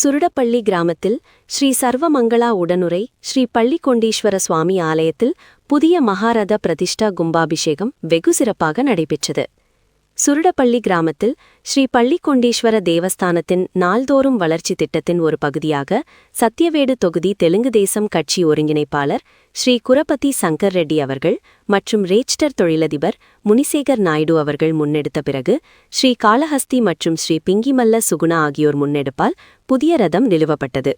சுருடப்பள்ளி கிராமத்தில் ஸ்ரீ சர்வமங்களா உடனுரை ஸ்ரீ பள்ளிக்கொண்டீஸ்வர சுவாமி ஆலயத்தில் புதிய மகாரத பிரதிஷ்டா கும்பாபிஷேகம் வெகு சிறப்பாக நடைபெற்றது. சுருடப்பள்ளி கிராமத்தில் ஸ்ரீ பள்ளிக்கொண்டீஸ்வர தேவஸ்தானத்தின் நாள்தோறும் வளர்ச்சி திட்டத்தின் ஒரு பகுதியாக சத்தியவேடு தொகுதி தெலுங்கு தேசம் கட்சி ஒருங்கிணைப்பாளர் ஸ்ரீ குரபதி சங்கர் ரெட்டி அவர்கள் மற்றும் ரேச்டர் தொழிலதிபர் முனிசேகர் நாயுடு அவர்கள் முன்னெடுத்த பிறகு ஸ்ரீ காளஹஸ்தி மற்றும் ஸ்ரீ பிங்கிமல்ல சுகுணா ஆகியோர் முன்னெடுப்பால் புதிய ரதம் நிறுவப்பட்டது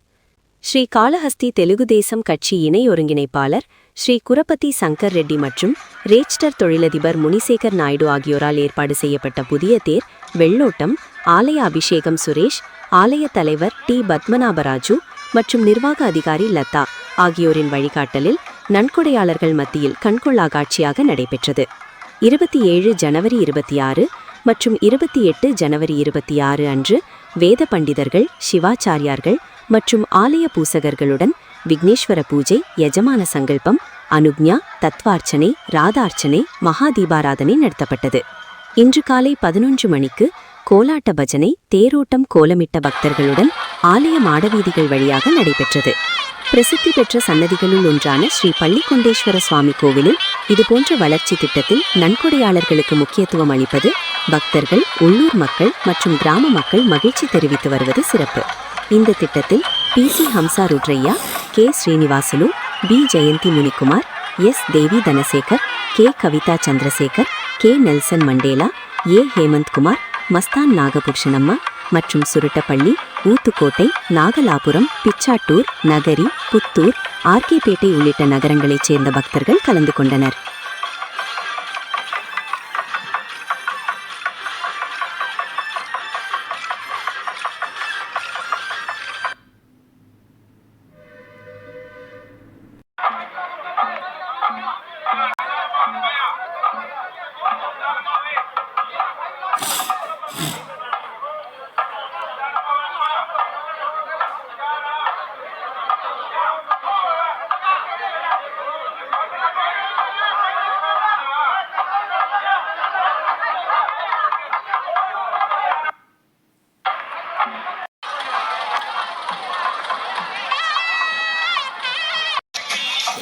ஸ்ரீ காளஹஸ்தி தெலுங்கு தேசம் கட்சி இணை ஒருங்கிணைப்பாளர் ஸ்ரீ குரபதி சங்கர் ரெட்டி மற்றும் ரேச்டர் தொழிலதிபர் முனிசேகர் நாயுடு ஆகியோரால் ஏற்பாடு செய்யப்பட்ட புதிய தேர் வெள்ளோட்டம் ஆலய அபிஷேகம் சுரேஷ் ஆலய தலைவர் டி. பத்மநாபராஜு மற்றும் நிர்வாக அதிகாரி லதா ஆகியோரின் வழிகாட்டலில் நன்கொடையாளர்கள் மத்தியில் கண்கொள்ளா காட்சியாக நடைபெற்றது. இருபத்தி ஏழு ஜனவரி இருபத்தி ஆறு மற்றும் இருபத்தி எட்டு ஜனவரி இருபத்தி ஆறு அன்று வேத பண்டிதர்கள் சிவாச்சாரியார்கள் மற்றும் ஆலய பூசகர்களுடன் விக்னேஸ்வர பூஜை யஜமான சங்கல்பம் அனுக்ஞா தத்வார்ச்சனை ராதார்ச்சனை மகாதீபாராதனை நடத்தப்பட்டது. இன்று காலை பதினொன்று மணிக்கு கோலாட்ட பஜனை தேரோட்டம் கோலமிட்ட பக்தர்களுடன் ஆலய மாடவீதிகள் வழியாக நடைபெற்றது. பிரசித்தி பெற்ற சன்னதிகளுள் ஒன்றான ஸ்ரீ பள்ளிக்கொண்டேஸ்வர சுவாமி கோவிலில் இதுபோன்ற வளர்ச்சி திட்டத்தில் நன்கொடையாளர்களுக்கு முக்கியத்துவம் அளிப்பது பக்தர்கள் உள்ளூர் மக்கள் மற்றும் கிராம மக்கள் மகிழ்ச்சி தெரிவித்து வருவது சிறப்பு. இந்த திட்டத்தில் P C Hamsa Rudraiah K Srinivasulu P Jayanthi Munikumar S Devi Dhanasekar K Kavitha Chandrasekar K Nelson Mandela A Hemanth Kumar Mastan Nagabhushanamma மற்றும் சுருட்டப்பள்ளி ஊத்துக்கோட்டை நாகலாபுரம் பிச்சாட்டூர் நகரி புத்தூர் ஆர்கேபேட்டை உள்ளிட்ட நகரங்களைச் சேர்ந்த பக்தர்கள் கலந்து கொண்டனர்.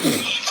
Yeah.